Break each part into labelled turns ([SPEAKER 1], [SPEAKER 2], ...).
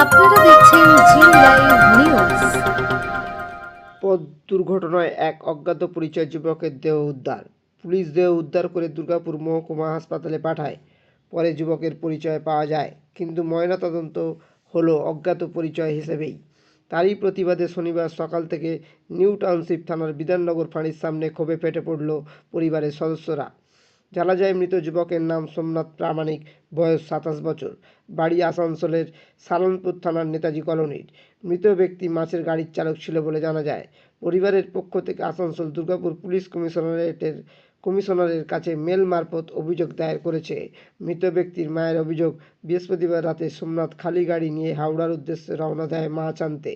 [SPEAKER 1] আপনারা দেখছেন জি live news.
[SPEAKER 2] পথ দুর্ঘটনায় এক অজ্ঞাত পরিচয় যুবকের দেহ উদ্ধার। পুলিশ দেহ উদ্ধার করে দুর্গাপুর মহকুমা হাসপাতালে পাঠায়। পরে যুবকের পরিচয় পাওয়া যায়, কিন্তু ময়নাতদন্ত হলো অজ্ঞাত পরিচয় হিসেবেই। তারই প্রতিবাদে শনিবার সকাল থেকে নিউ টাউনশিপ থানার বিধাননগর ফাঁড়ির সামনে ক্ষোভে ফেটে পড়ল পরিবারের সদস্যরা। জানা যায়, মৃত যুবকের নাম সোমনাথ প্রামাণিক, বয়স সাতাশ বছর, বাড়ি আসানসোলের সালনপুর থানার নেতাজি কলোনির। মৃত ব্যক্তি মাছের গাড়ির চালক ছিল বলে জানা যায়। পরিবারের পক্ষ থেকে আসানসোল দুর্গাপুর পুলিশ কমিশনারেটের, কমিশনারের কাছে মেল মারফত অভিযোগ দায়ের করেছে। মৃত ব্যক্তির মায়ের অভিযোগ, বৃহস্পতিবার রাতে সোমনাথ খালি গাড়ি নিয়ে হাওড়ার উদ্দেশ্যে রওনা দেয় মাছ আনতে।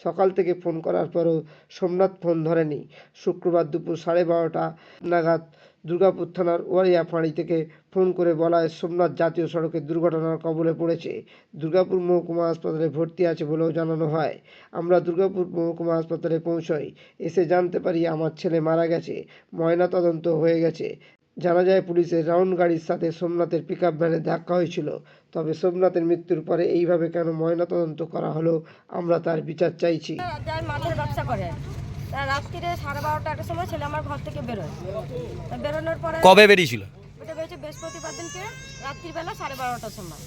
[SPEAKER 2] সকাল থেকে ফোন করার পরও সোমনাথ ফোন ধরেনি। শুক্রবার দুপুর সাড়ে বারোটা নাগাদ দুর্গাপুর থানার ওয়ারিয়া ফাঁড়ি থেকে ফোন করে বলা হয়, সোমনাথ জাতীয় সড়কে দুর্ঘটনার কবলে পড়েছে। দুর্গাপুর মহকুমা হাসপাতালে ভর্তি আছে বলেও জানানো হয়। আমরা দুর্গাপুর মহকুমা হাসপাতালে পৌঁছই। এসে জানতে পারি আমার ছেলে মারা গেছে। ময়না তদন্ত হয়ে গেছে। জানা যায় পুলিশের রাউন্ড গাড়ির সাথে সোমনাথের পিক আপ ভ্যানে ধাক্কা হয়েছিল। তবে সোমনাথের মৃত্যুর পরে এইভাবে কেন ময়না তদন্ত করা হলো আমরা তার বিচার চাইছি।
[SPEAKER 3] ব্যবসা করে। রাত্রিরে সাড়ে বারোটা একটা সময় ছেলে আমার ঘর থেকে বেরোয়। বেরোনোর পরে
[SPEAKER 4] কবে বেরিয়েছিল?
[SPEAKER 3] ওটা বেরিয়েছে বৃহস্পতিবার দিনকে রাত্রিবেলা সাড়ে বারোটার সময়।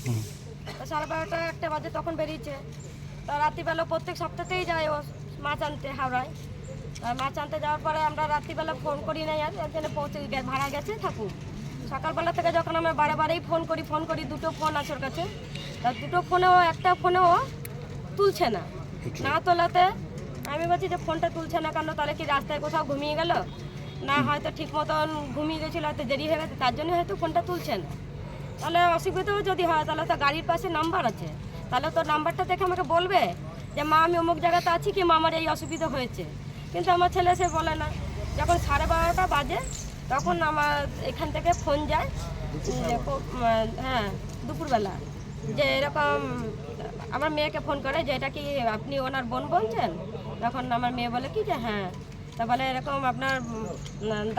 [SPEAKER 3] সাড়ে বারোটা একটা বাজে তখন বেরিয়েছে। তা রাত্রিবেলা প্রত্যেক সপ্তাহতেই যায় ও মাছ আনতে হাওড়ায়। মাছ আনতে যাওয়ার পরে আমরা রাত্রিবেলা ফোন করি নাই আর এখানে পৌঁছে ভাড়া গেছে থাকুক সকালবেলা থেকে যখন আমরা বারে বারেই ফোন করি ফোন করি দুটো ফোন আছে ওর কাছে। তা দুটো ফোনেও একটা ফোনেও তুলছে না। না। তোলাতে আমি বলছি যে ফোনটা তুলছে না কেন তাহলে কি রাস্তায় কোথাও ঘুমিয়ে গেল? না হয়তো ঠিক মতন ঘুমিয়ে গেছিল হয়তো দেরি হয়ে গেছে তার জন্য হয়তো ফোনটা তুলছে না। তাহলে অসুবিধাও যদি হয় তাহলে তো গাড়ির পাশে নাম্বার আছে। তাহলে তো নাম্বারটা দেখে আমাকে বলবে যে মা আমি অমুক জায়গাতে আছি কি? মা আমার এই অসুবিধা হয়েছে। কিন্তু আমার ছেলে সে বলে না। যখন সাড়ে বারোটা বাজে, তখন আমার এখান থেকে ফোন যায় হ্যাঁ দুপুরবেলা। যে এরকম, আমার মেয়েকে ফোন করে যে, এটা কি আপনি ওনার বোন বলছেন? তখন আমার মেয়ে বলে, কি যে হ্যাঁ। তা বলে, এরকম আপনার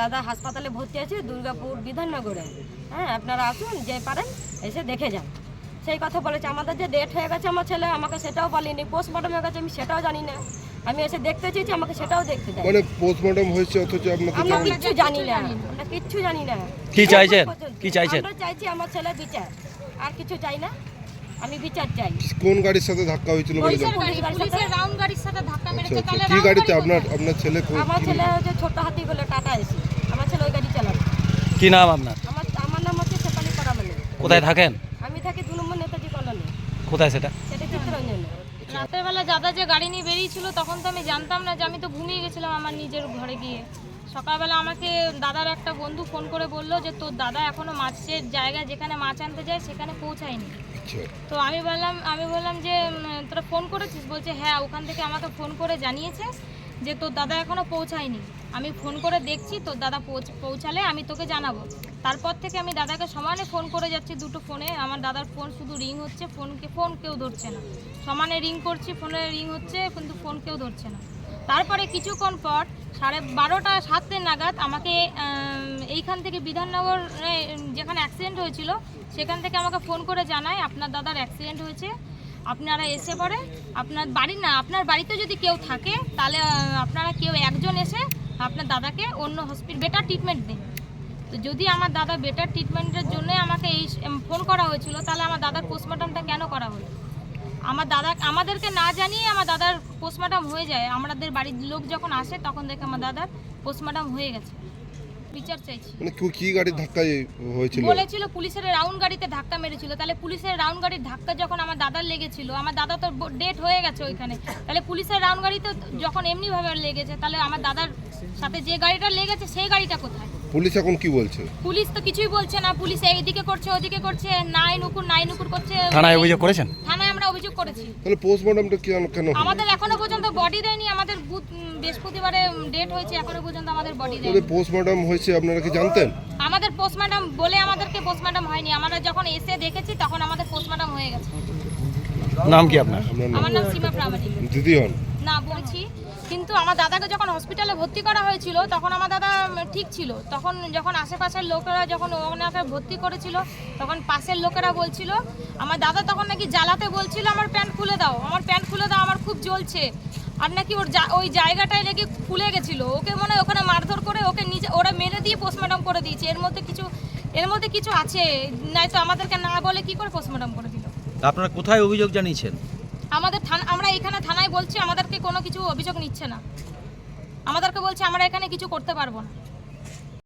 [SPEAKER 3] দাদা হাসপাতালে ভর্তি আছে দুর্গাপুর বিধাননগরে। হ্যাঁ আপনারা আসুন, যে পারেন, এসে দেখে যান। সেই কথা বলেছে। আমাদের যে ডেট হয়ে গেছে আমার ছেলে, আমাকে সেটাও বলেনি। পোস্টমর্টম হয়ে গেছে, আমি সেটাও জানি না। আমি এসে দেখতে চেয়েছি আমাকে সেটাও দেখতে দেয়।
[SPEAKER 5] মানে পোস্টমর্টম হয়েছে অথচ আপনাকে
[SPEAKER 3] আমরা কিচ্ছু জানি না আমরা কিচ্ছু জানি না।
[SPEAKER 4] কি চাইছেন? কি চাইছেন?
[SPEAKER 3] আমরা চাইছি আমার ছেলে বিচার আর কিছু চাই না আমি বিচার চাই।
[SPEAKER 5] কোন গাড়ির সাথে ধাক্কা হয়েছিল বলে
[SPEAKER 6] পুলিশের রাউন্ড গাড়ির সাথে ধাক্কা
[SPEAKER 5] আচ্ছা
[SPEAKER 6] মেরেছে
[SPEAKER 5] আচ্ছা
[SPEAKER 6] তাহলে
[SPEAKER 5] কি গাড়িতে আপনার
[SPEAKER 6] কোথায়?
[SPEAKER 5] আপনার ছেলে কো-
[SPEAKER 3] আমার ছেলে হচ্ছে ছোট হাতি বলে টাটা এসি। আমার ছেলে ওই গাড়ি চালাবে
[SPEAKER 4] কি নাম আপনার?
[SPEAKER 3] আমার আমার নাম হচ্ছে শেফালি পারামালি
[SPEAKER 4] কোথায় থাকেন?
[SPEAKER 3] আমি থাকি দু নম্বর নেতাজি কলোনি।
[SPEAKER 4] কোথায় সেটা?
[SPEAKER 3] সেটা চিত্তরঞ্জনে।
[SPEAKER 6] রাতের বেলা দাদা যে গাড়ি নিয়ে বেরিয়েছিল তখন তো আমি জানতাম না যে আমি তো ঘুমিয়ে গেছিলাম আমার নিজের ঘরে গিয়ে। সকালবেলা আমাকে দাদার একটা বন্ধু ফোন করে বলল যে তোর দাদা এখনও মাছের জায়গায় যেখানে মাছ আনতে যায় সেখানে পৌঁছায়নি।
[SPEAKER 5] আচ্ছা।
[SPEAKER 6] তো আমি বললাম আমি বললাম যে তোরা ফোন করেছিস? বলছে হ্যাঁ ওখান থেকে আমাকে ফোন করে জানিয়েছে যে তোর দাদা এখনও পৌঁছায়নি। আমি ফোন করে দেখছি, তোর দাদা পৌঁছ- পৌঁছালে আমি তোকে জানাব। তারপর থেকে আমি দাদাকে সমানে ফোন করে যাচ্ছি দুটো ফোনে। আমার দাদার ফোন শুধু রিং হচ্ছে ফোনকে ফোন কেউ ধরছে না। সমানে রিং করছি, ফোনে রিং হচ্ছে, কিন্তু ফোন কেউ ধরছে না। তারপরে কিছুক্ষণ পর সাড়ে বারোটা সাতটা নাগাদ আমাকে এইখান থেকে বিধাননগর যেখানে অ্যাক্সিডেন্ট হয়েছিল, সেখান থেকে আমাকে ফোন করে জানায়, আপনার দাদার অ্যাক্সিডেন্ট হয়েছে। আপনারা এসে পরে আপনার বাড়ি না, আপনার বাড়িতে যদি কেউ থাকে, তাহলে আপনারা কেউ একজন এসে আপনার দাদাকে অন্য হসপিটাল বেটার ট্রিটমেন্ট দিন। তো যদি আমার দাদা বেটার ট্রিটমেন্টের জন্য আমাকে এই ফোন করা হয়েছিল, তাহলে আমার দাদার পোস্টমর্টমটা কেন করা হলো? আমার দাদা, আমাদেরকে না জানিয়ে আমার দাদার পোস্টমর্টম হয়ে যায়। আমাদের বাড়ির লোক যখন আসে, তখন দেখে আমার দাদার পোস্টমর্টম হয়ে গেছে। বিচার চাইছি।
[SPEAKER 5] মানে কি- গাড়ির ধাক্কায় হয়েছিল?
[SPEAKER 6] বলেছিল পুলিশের রাউন্ড গাড়িতে ধাক্কা মেরেছিল। তাহলে পুলিশের রাউন্ড গাড়ির ধাক্কা যখন আমার দাদার লেগেছিল আমার দাদা তো ডেট হয়ে গেছে ওইখানে। তাহলে পুলিশের রাউন্ড গাড়িতে যখন এমনিভাবে লেগেছে তাহলে আমার দাদার সাথে যে গাড়িটা লেগেছে সেই গাড়িটা কোথায়?
[SPEAKER 5] পুলিশ এখন কি বলছে?
[SPEAKER 6] পুলিশ তো কিছুই বলছে না পুলিশ এইদিকে করছে ওদিকে করছে নাই নুকুর নাই নুকুর করছে।
[SPEAKER 4] থানায় অভিযোগ করেছেন?
[SPEAKER 6] থানায় আমরা অভিযোগ করেছি।
[SPEAKER 5] তাহলে পোস্টমর্টমটা কেন কেন
[SPEAKER 6] আমাদের এখনও পর্যন্ত বডি দেয়নি আমাদের বৃহস্পতিবারে ডেট হয়েছে এখনও পর্যন্ত আমাদের বডি দেয়নি।
[SPEAKER 5] তাহলে পোস্টমর্টম হয়েছে আপনারা কি জানতেন?
[SPEAKER 6] আমাদের পোস্টমর্টম বলে আমাদেরকে পোস্টমর্টম হয়নি আমরা যখন এসে দেখেছি তখন আমাদের পোস্টমর্টম হয়ে গেছে।
[SPEAKER 4] নাম কি আপনার?
[SPEAKER 5] আপনার
[SPEAKER 6] আমার নাম সীমা প্রামাণিক।
[SPEAKER 5] দিদি হন?
[SPEAKER 6] না বলছি কিন্তু আমার দাদাকে যখন হসপিটালে ভর্তি করা হয়েছিল, তখন আমার দাদা ঠিক ছিল। তখন যখন আশেপাশের লোকেরা যখন ওনাকে ভর্তি করেছিল, তখন পাশের লোকেরা বলছিল, আমার দাদা তখন নাকি জ্বালাতে বলছিল, আমার প্যান্ট খুলে দাও, আমার প্যান্ট খুলে দাও, আমার খুব জ্বলছে। আর নাকি ওর ওই জায়গাটায় নাকি খুলে গেছিল। ওকে মনে হয় ওখানে মারধর করে ওকে নিজে, ওরা মেরে দিয়ে পোস্টমর্টম করে দিয়েছে। এর মধ্যে কিছু, এর মধ্যে কিছু আছে? নাই তো আমাদেরকে না বলে কি করে পোস্টমর্টম করে দিল?
[SPEAKER 7] আপনারা কোথায় অভিযোগ জানিয়েছেন?
[SPEAKER 6] আমাদের থানা আমরা এখানে থানায় বলছি, আমাদেরকে কোনো কিছু অভিযোগ নিচ্ছে না। আমাদেরকে বলছে, আমরা এখানে কিছু করতে পারব না।